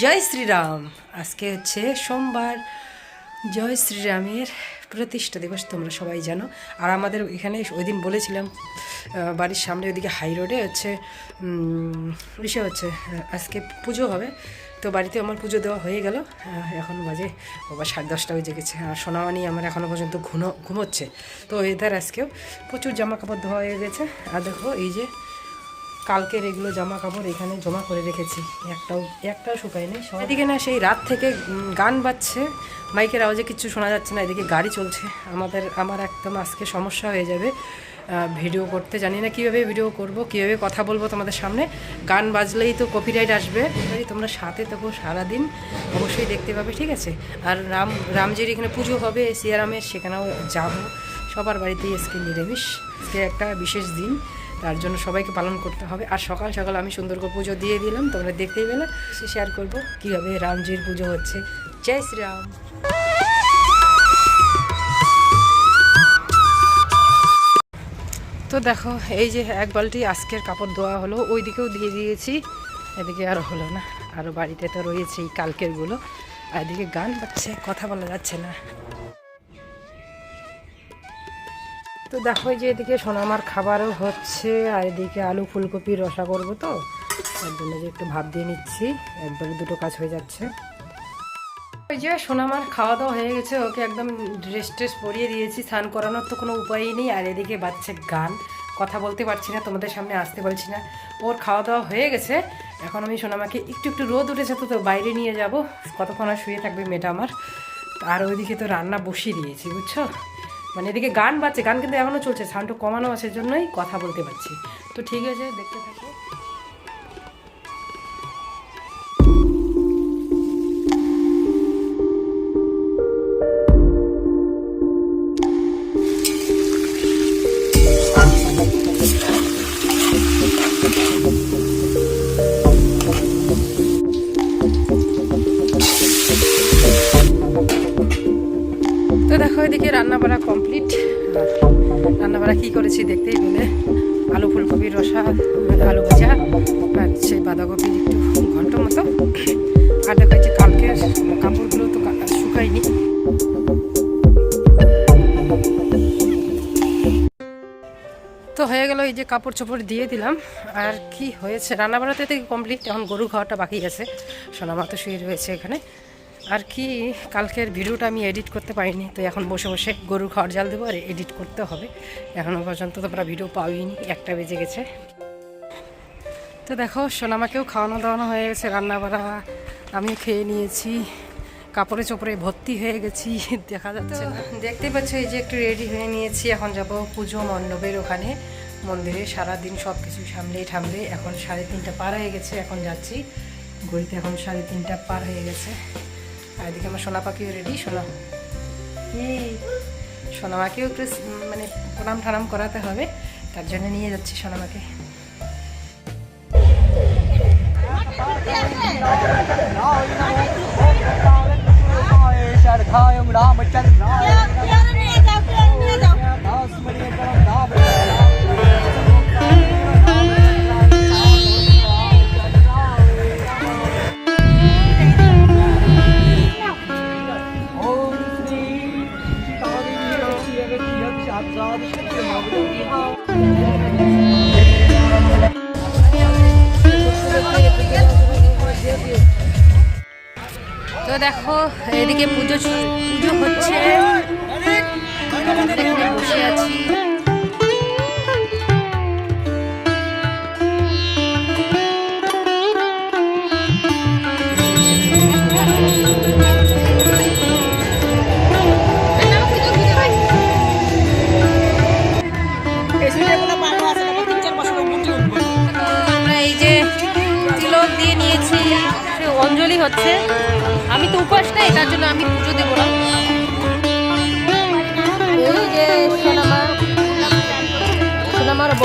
জয় শ্রীরাম। আজকে হচ্ছে সোমবার। জয় শ্রীরামের প্রতিষ্ঠা দিবস, তোমরা সবাই জানো। আর আমাদের এখানে ওই দিন বলেছিলাম বাড়ির সামনে ওইদিকে হাই রোডে হচ্ছে ইসে হচ্ছে আজকে পুজো হবে। তো বাড়িতে আমার পুজো দেওয়া হয়ে গেল। এখন বাজে বাবা সাড়ে দশটা বেজে গেছে। আর সোনামানি আমার এখনও পর্যন্ত ঘুনো, ঘুমোচ্ছে। তো এদের আজকেও প্রচুর জামা কাপড় ধোয়া হয়ে গেছে। আর দেখো এই যে কালকের এগুলো জামা কাপড় এখানে জমা করে রেখেছি। একটাও একটাও শুকায়নি সব এদিকে না সেই রাত থেকে গান বাজছে। মাইকের আওয়াজে কিছু শোনা যাচ্ছে না, এদিকে গাড়ি চলছে। আমাদের আমার একদম আজকে সমস্যা হয়ে যাবে। ভিডিও করতে জানি না কীভাবে ভিডিও করব, কীভাবে কথা বলব তোমাদের সামনে। গান বাজলেই তো কপিরাইট আসবে। তোমরা সাথে থাকো সারাদিন, অবশ্যই দেখতে পাবে, ঠিক আছে? আর রাম রামজির এখানে পুজো হবে, সিয়ারামের, সেখানেও যাব। সবার বাড়িতেই আজকে নিরামিষ। আজকে একটা বিশেষ দিন। তার জন্য সবাইকে পালন করতে হবে। আর সকাল সকাল আমি সুন্দর করে পুজো দিয়ে দিলাম, তোমরা দেখতেই পেলে। সে শেয়ার করব কীভাবে রামজির পুজো হচ্ছে। জয় শ্রীরাম। তো দেখো, এই যে এক বালতি আজকের কাপড় ধোয়া হলো ওই দিকেও দিয়ে দিয়েছি, এদিকে আর হলো না। আরও বাড়িতে তো রয়েছে এই কালকেরগুলো। আর এদিকে গান বাজছে, কথা বলা যাচ্ছে না। তো দেখো যে এদিকে সোনামার খাবারও হচ্ছে, আর এদিকে আলু ফুলকপির রসা করব তো। তার জন্য যে একটু ভাত দিয়ে নিচ্ছি, একবারে দুটো কাজ হয়ে যাচ্ছে। ওই যে সোনামার খাওয়া দাওয়া হয়ে গেছে, ওকে একদম ড্রেস ট্রেস পরিয়ে দিয়েছি, স্নান করানোর তো কোনো উপায়ই নেই। আর এদিকে বাচ্চা গান, কথা বলতে পারছি না, তোমাদের সামনে আসতে পারছি না। ওর খাওয়া দাওয়া হয়ে গেছে, এখন আমি সোনামাকে একটু একটু রোদ উঠেছে তো তো বাইরে নিয়ে যাব। কতক্ষণ আর শুয়ে থাকবে মেয়েটা আমার। আর ওইদিকে তো রান্না বসিয়ে দিয়েছি, বুঝছ? মানে এদিকে গান বাজছে, গান কিন্তু এখনও চলছে সাউন্ডটা কমানো আছে জন্যই কথা বলতে পারছি। তো ঠিক আছে, দেখতে থাকো। করেছি দেখতেই পেলে। আলু ফুলকপির রসা আলু ভাজা, আর সেই বাঁধাকপির একটু ঘন্ট মতো। আর দেখো এই যে কালকে কাপড়গুলো তো শুকায়নি। তো হয়ে গেল এই যে কাপড় চোপড় দিয়ে দিলাম। আর কি হয়েছে? রান্না বাড়াতে থেকে কমপ্লিট এখন গরু খাওয়াটা বাকি আছে। সোনামা তো শুয়ে রয়েছে এখানে। আর কি, কালকের ভিডিওটা আমি এডিট করতে পারিনি, তো এখন বসে বসে গরুর খাওয়ার জাল দেবো আর এডিট করতে হবে। এখনও পর্যন্ত তোমরা ভিডিও পাওইনি, একটা বেজে গেছে। তো দেখো, সোনামাকেও খাওয়ানো দাওয়ানো হয়ে গেছে রান্না বাড়া আমিও খেয়ে নিয়েছি। কাপড়ে চোপড়ে ভর্তি হয়ে গেছি, দেখা যাচ্ছে দেখতে পাচ্ছ, এই যে একটু রেডি হয়ে নিয়েছি, এখন যাব পুজো মণ্ডপের ওখানে। মন্দিরে সারাদিন সব কিছু সামলে ঠামলে, এখন সাড়ে তিনটা পার হয়ে গেছে, এখন যাচ্ছি। ঘড়িতে এখন সাড়ে তিনটা পার হয়ে গেছে। আর এদিকে আমার সোনা পাখিও রেডি সোনা সোনা মাকেও একটু মানে প্রণাম ঠানাম করাতে হবে তার জন্য নিয়ে যাচ্ছি সোনা মাকে রামচন্দ্র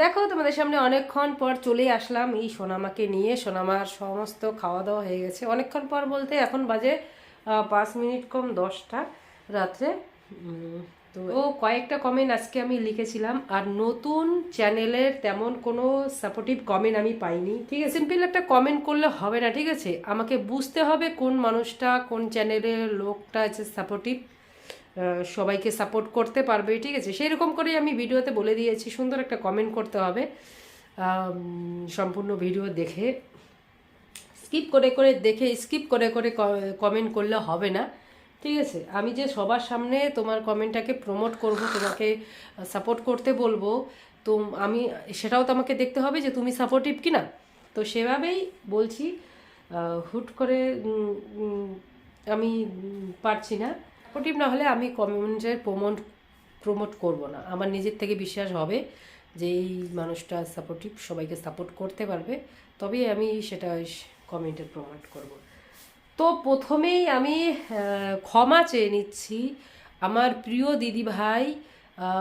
দেখো তোমাদের সামনে অনেকক্ষণ পর চলে আসলাম এই সোনামাকে নিয়ে। সোনামার সমস্ত খাওয়া দাওয়া হয়ে গেছে। অনেকক্ষণ পর বলতে এখন বাজে পাঁচ মিনিট কম দশটা রাত্রে। তো ও কয়েকটা কমেন্ট আজকে আমি লিখেছিলাম, আর নতুন চ্যানেলের তেমন কোনো সাপোর্টিভ কমেন্ট আমি পাইনি। ঠিক আছে সিম্পল একটা কমেন্ট করলে হবে না, ঠিক আছে? আমাকে বুঝতে হবে কোন মানুষটা, কোন চ্যানেলের লোকটা আছে সাপোর্টিভ সবাইকে সাপোর্ট করতে পারবে, ঠিক আছে? সেই রকম করেই আমি ভিডিওতে বলে দিয়েছি, সুন্দর একটা কমেন্ট করতে হবে। সম্পূর্ণ ভিডিও দেখে স্কিপ করে করে দেখে স্কিপ করে করে কমেন্ট করলে হবে না, ঠিক আছে? আমি যে সবার সামনে তোমার কমেন্টটাকে প্রমোট করব, তোমাকে সাপোর্ট করতে বলব, তো আমি, সেটাও তো আমাকে দেখতে হবে যে তুমি সাপোর্টিভ কি না তো সেভাবেই বলছি হুট করে আমি পারছি না। সাপোর্টিভ না হলে আমি কমেন্টের প্রমোট প্রমোট করব না। আমার নিজের থেকে বিশ্বাস হবে যে এই মানুষটা সাপোর্টিভ সবাইকে সাপোর্ট করতে পারবে। তবেই আমি সেটা কমেন্টে প্রমোট করব। তো প্রথমেই আমি ক্ষমা চেয়ে নিচ্ছি আমার প্রিয় দিদিভাই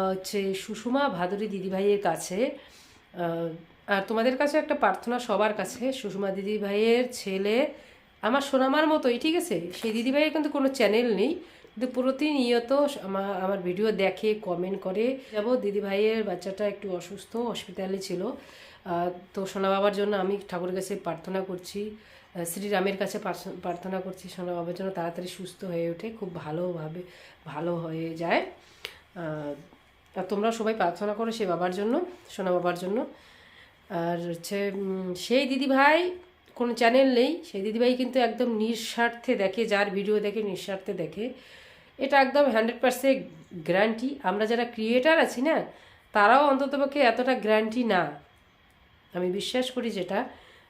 হচ্ছে সুষমা ভাদুরী দিদিভাইয়ের কাছে। আর তোমাদের কাছে একটা প্রার্থনা সবার কাছে, সুষমা দিদিভাইয়ের ছেলে, আমার সোনামার মতোই, ঠিক আছে? সেই দিদিভাইয়ের কিন্তু কোনো চ্যানেল নেই। কিন্তু প্রতিনিয়ত আমার আমার ভিডিও দেখে কমেন্ট করে। যাব, দিদিভাইয়ের বাচ্চাটা একটু অসুস্থ হসপিটালে ছিল। তো সোনা বাবার জন্য আমি ঠাকুরের কাছে প্রার্থনা করছি। শ্রীরামের কাছে প্রার্থনা করছি সোনা বাবার জন্য, তাড়াতাড়ি সুস্থ হয়ে ওঠে, খুব ভালোভাবে, ভালো হয়ে যায়। আর তোমরা সবাই প্রার্থনা করো সে বাবার জন্য সোনা বাবার জন্য। আর হচ্ছে সেই দিদিভাই, কোনো চ্যানেল নেই। সেই দিদিভাই কিন্তু একদম নিঃস্বার্থে দেখে, যার ভিডিও দেখে নিঃস্বার্থে দেখে। এটা একদম হান্ড্রেড পার্সেন্ট গ্যারান্টি। আমরা যারা ক্রিয়েটার আছি না, তারাও অন্ততপক্ষে এতটা গ্যারান্টি না। আমি বিশ্বাস করি যেটা,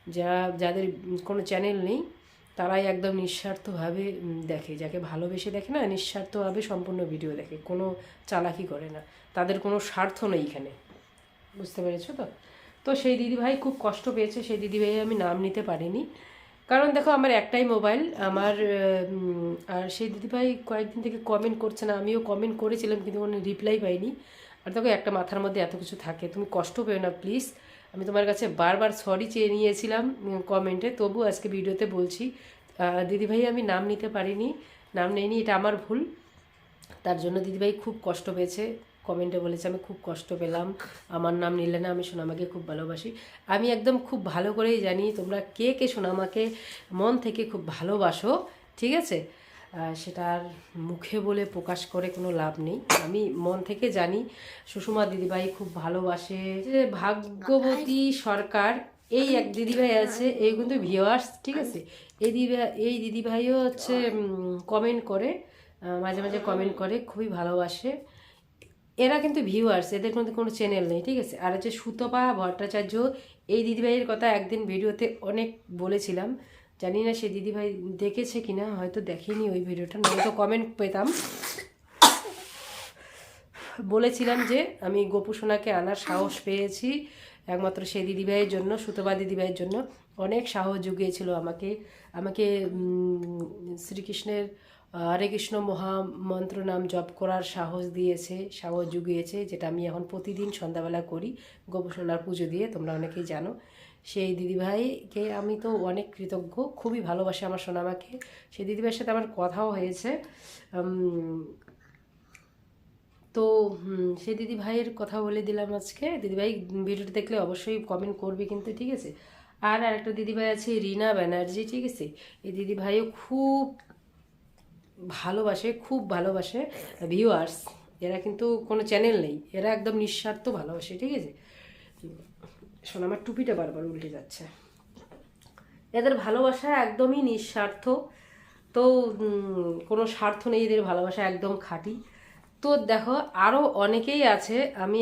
যা, যাদের কোনো চ্যানেল নেই, তারাই একদম নিঃস্বার্থভাবে দেখে। যাকে ভালোবেসে দেখে না, নিঃস্বার্থভাবে সম্পূর্ণ ভিডিও দেখে। কোনো চালাকি করে না। তাদের কোনো স্বার্থ নেই এখানে। বুঝতে পেরেছ তো? তো সেই দিদিভাই খুব কষ্ট পেয়েছে। সেই দিদিভাই আমি নাম নিতে পারিনি। কারণ দেখো আমার একটাই মোবাইল আমার আর সেই দিদিভাই কয়েকদিন থেকে কমেন্ট করছে না, আমিও কমেন্ট করেছিলাম কিন্তু কোনো রিপ্লাই পাইনি। আর দেখো একটা মাথার মধ্যে এত কিছু থাকে, তুমি কষ্ট পেও না প্লিজ আমি তোমার কাছে বারবার সরি চেয়ে নিয়েছিলাম কমেন্টে তবু আজকে ভিডিওতে বলছি। দিদিভাই, আমি নাম নিতে পারিনি, নাম নেইনি, এটা আমার ভুল। তার জন্য দিদিভাই খুব কষ্ট পেয়েছে। কমেন্টে বলেছে আমি খুব কষ্ট পেলাম। আমার নাম নিলে না আমি সোনামাকে খুব ভালোবাসি। আমি একদম খুব ভালো করেই জানি তোমরা কে কে সোনামাকে মন থেকে খুব ভালোবাসো ঠিক আছে? আহ, সেটা আর মুখে বলে প্রকাশ করে কোনো লাভ নেই। আমি মন থেকে জানি সুষমা দিদিভাই খুব ভালোবাসে। যে ভাগ্যবতী সরকার এই এক দিদিভাই আছে এই কিন্তু ভিওয়ার্স ঠিক আছে? এই দিদিভাই এই দিদিভাইও হচ্ছে কমেন্ট করে মাঝে মাঝে কমেন্ট করে খুবই ভালোবাসে। এরা কিন্তু ভিউয়ার্স এদের কিন্তু কোনো চ্যানেল নেই, ঠিক আছে? আর হচ্ছে সুতপা ভট্টাচার্য, এই দিদিভাইয়ের কথা একদিন ভিডিওতে অনেক বলেছিলাম। জানি না সে দিদিভাই দেখেছে কি না হয়তো দেখেনি ওই ভিডিওটা, নয়তো কমেন্ট পেতাম। বলেছিলাম যে, আমি গোপু সোনাকে আনার সাহস পেয়েছি, একমাত্র সেই দিদিভাইয়ের জন্য, সুতপা দিদিভাইয়ের জন্য। অনেক সাহস জুগিয়েছিল আমাকে। আমাকে শ্রীকৃষ্ণের হরে কৃষ্ণ মহামন্ত্র নাম জপ করার সাহস দিয়েছে, সাহস জুগিয়েছে, যেটা আমি এখন প্রতিদিন সন্ধ্যাবেলা করি, গোপসোনার পুজো দিয়ে, তোমরা অনেকেই জানো। সেই দিদিভাইকে আমি তো অনেক কৃতজ্ঞ, খুবই ভালোবাসে আমার সোনামাকে। সেই দিদিভাইয়ের সাথে আমার কথাও হয়েছে। তো সেই দিদি ভাইয়ের কথা বলে দিলাম আজকে। দিদিভাই ভিডিওটা দেখলে অবশ্যই কমেন্ট করবে কিন্তু, ঠিক আছে? আর আরেকটা দিদিভাই আছে, রিনা ব্যানার্জি, ঠিক আছে? এই দিদিভাইও খুব ভালোবাসে, খুব ভালোবাসে ভিউয়ার্স এরা কিন্তু কোনো চ্যানেল নেই। এরা একদম নিঃস্বার্থ ভালোবাসে, ঠিক আছে? শোন, আমার টুপিটা বারবার উল্টে যাচ্ছে। এদের ভালোবাসা একদমই নিঃস্বার্থ। তো কোনো স্বার্থ নেই এদের ভালোবাসা একদম খাঁটি। তো দেখো আরও অনেকেই আছে, আমি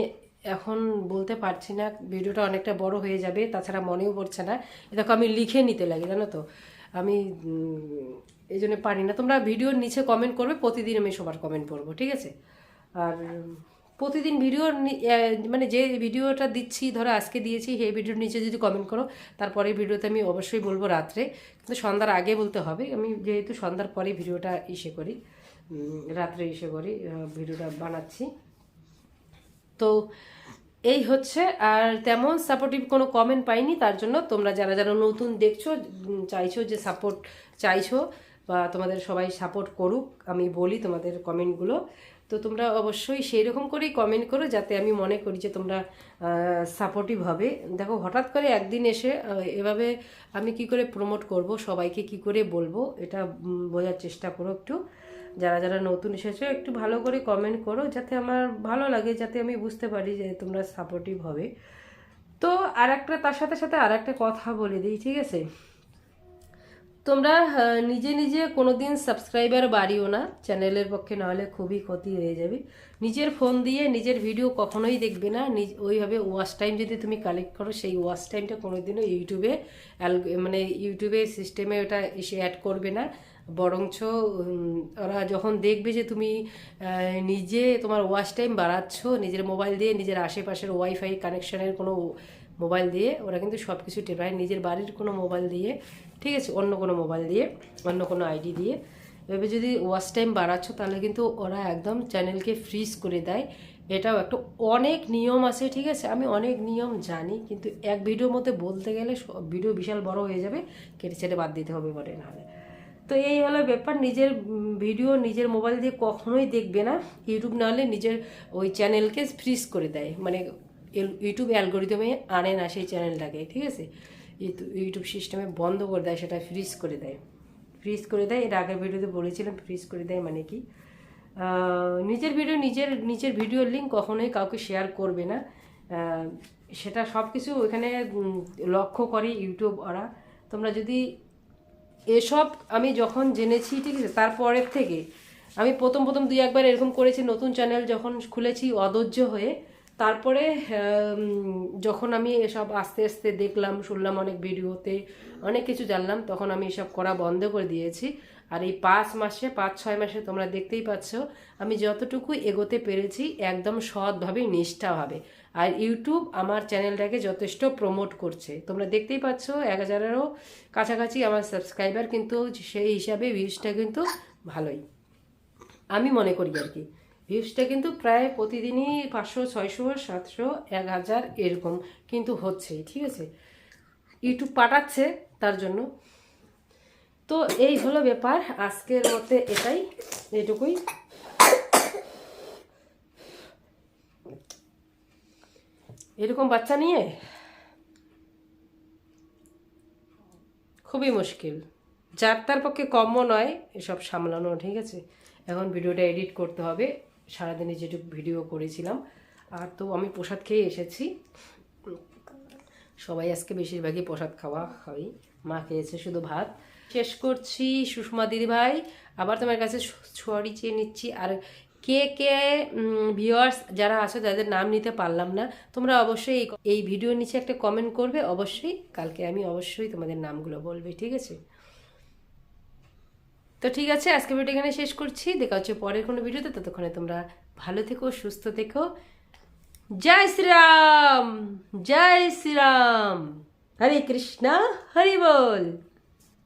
এখন বলতে পারছি না, ভিডিওটা অনেকটা বড় হয়ে যাবে, তাছাড়া মনেও পড়ছে না। দেখো, আমি লিখে নিতে লাগে, জানো তো? আমি এই জন্য পারি না। তোমরা ভিডিওর নিচে কমেন্ট করবে, প্রতিদিন আমি সবার কমেন্ট করব ঠিক আছে? আর প্রতিদিন ভিডিওর মানে যে ভিডিওটা দিচ্ছি, ধরো আজকে দিয়েছি, সেই ভিডিওর নিচে যদি কমেন্ট করো তারপরে ভিডিওতে আমি অবশ্যই বলব রাত্রে। কিন্তু সন্ধ্যার আগে বলতে হবে, আমি যেহেতু সন্ধ্যার পরে ভিডিওটা ইসে করি রাত্রে ইসে করি ভিডিওটা বানাচ্ছি। তো এই হচ্ছে, আর তেমন সাপোর্টিভ কোনো কমেন্ট পাইনি, তার জন্য তোমরা যারা যারা নতুন দেখছ চাইছো যে সাপোর্ট চাইছো বা তোমাদের সবাই সাপোর্ট করুক, আমি বলি তোমাদের কমেন্টগুলো তো তোমরা অবশ্যই সেই রকম করেই কমেন্ট করো যাতে আমি মনে করি যে তোমরা সাপোর্টিভ হবে। দেখো, হঠাৎ করে একদিন এসে এভাবে আমি কি করে প্রমোট করব, সবাইকে কি করে বলব, এটা বোঝার চেষ্টা করো একটু। যারা যারা নতুন এসেছ, একটু ভালো করে কমেন্ট করো যাতে আমার ভালো লাগে, যাতে আমি বুঝতে পারি যে তোমরা সাপোর্টিভ হবে। তো আর একটা তার সাথে সাথে আর একটা কথা বলে দিই, ঠিক আছে? তোমরা নিজে নিজে কোনো দিন সাবস্ক্রাইবার বাড়িও না। চ্যানেলের পক্ষে নাহলে খুবই ক্ষতি হয়ে যাবে। নিজের ফোন দিয়ে নিজের ভিডিও কখনোই দেখবে না। নিজ, ওইভাবে ওয়াচ টাইম যদি তুমি কালেক্ট করো, সেই ওয়াচ টাইমটা কোনো দিনও ইউটিউবে মানে ইউটিউবে সিস্টেমে ওটা এসে অ্যাড করবে না। বরঞ্চ ওরা যখন দেখবে যে তুমি নিজে তোমার ওয়াচ টাইম বাড়াচ্ছ, নিজের মোবাইল দিয়ে নিজের আশেপাশের ওয়াইফাই কানেকশানের কোনো মোবাইল দিয়ে, ওরা কিন্তু সব কিছু টের পায়। নিজের বাড়ির কোনো মোবাইল দিয়ে, ঠিক আছে, অন্য কোনো মোবাইল দিয়ে, অন্য কোনো আইডি দিয়ে। এভাবে যদি ওয়াচ টাইম বাড়াচ্ছ, তাহলে কিন্তু ওরা একদম চ্যানেলকে ফ্রিজ করে দেয়। এটাও একটা অনেক নিয়ম আছে, ঠিক আছে? আমি অনেক নিয়ম জানি, কিন্তু এক ভিডিওর মধ্যে বলতে গেলে ভিডিও বিশাল বড় হয়ে যাবে, কেটে ছেটে বাদ দিতে হবে বলে নাহলে। তো এই হলো ব্যাপার, নিজের ভিডিও নিজের মোবাইল দিয়ে কখনোই দেখবে না। ইউটিউব নাহলে নিজের ওই চ্যানেলকে ফ্রিজ করে দেয়। মানে ইউটিউব অ্যালগোরিদমে আনে না সেই চ্যানেলটাকে ঠিক আছে? ইউটু- ইউটিউব সিস্টেমে বন্ধ করে দেয় সেটা ফ্রিজ করে দেয়। ফ্রিজ করে দেয় এর আগের ভিডিওতে বলেছিলাম ফ্রিজ করে দেয় মানে কি? নিজের ভিডিও নিজের নিজের ভিডিওর লিঙ্ক কখনোই কাউকে শেয়ার করবে না। সেটা সব কিছু উম, লক্ষ্য করে ইউটিউব ওরা। তোমরা যদি এসব আমি যখন জেনেছি ঠিক আছে তারপরের থেকে আমি প্রথম প্রথম দুই একবার এরকম করেছি নতুন চ্যানেল যখন খুলেছি অধৈর্য হয়ে তারপরে যখন আমি এসব আস্তে আস্তে দেখলাম, শুনলাম অনেক ভিডিওতে, অনেক কিছু জানলাম, তখন আমি এসব করা বন্ধ করে দিয়েছি। আর এই পাঁচ মাসে, পাঁচ ছয় মাসে তোমরা দেখতেই পাচ্ছ, আমি যতটুকু এগোতে পেরেছি, একদম সৎভাবে, নিষ্ঠাভাবে। আর ইউটিউব আমার চ্যানেলটাকে যথেষ্ট প্রমোট করছে। তোমরা দেখতেই পাচ্ছ, এক হাজারেরও কাছাকাছি আমার সাবস্ক্রাইবার কিন্তু সেই হিসাবে ভিউজটা কিন্তু ভালোই। আমি মনে করি আর কি। ভিউজটা কিন্তু প্রায় প্রতিদিনই পাঁচশো, ছয়শো, সাতশো, এক হাজার এরকম কিন্তু হচ্ছেই ঠিক আছে? ইউটিউব পাঠাচ্ছে তার জন্য। তো এই হলো ব্যাপার, আজকের মধ্যে এটাই, এটুকুই। এরকম বাচ্চা নিয়ে খুবই মুশকিল। যার তার পক্ষে কমও নয়, এসব সামলানো, ঠিক আছে? এখন ভিডিওটা এডিট করতে হবে। সারাদিনে যেটুকু ভিডিও করেছিলাম। আর তো আমি প্রসাদ খেয়ে এসেছি। সবাই আজকে বেশিরভাগই প্রসাদ খাওয়া হয়। মা খেয়েছে শুধু ভাত। শেষ করছি সুষমা দিদিভাই আবার তোমার কাছে সরি চেয়ে নিচ্ছি। আর কে কে ভিউয়ার্স যারা আছো যাদের নাম নিতে পারলাম না, তোমরা অবশ্যই এই- এই ভিডিওর নিচে একটা কমেন্ট করবে। অবশ্যই কালকে আমি অবশ্যই তোমাদের নামগুলো বলবে, ঠিক আছে? তো ঠিক আছে আজকে ভিডিও এখানে শেষ করছি। দেখা হচ্ছে পরের কোনো ভিডিওতে ততক্ষণে তোমরা ভালো থেকো, সুস্থ থেকো। জয় শ্রীরাম! জয় শ্রীরাম! হরে কৃষ্ণা, হরি বল!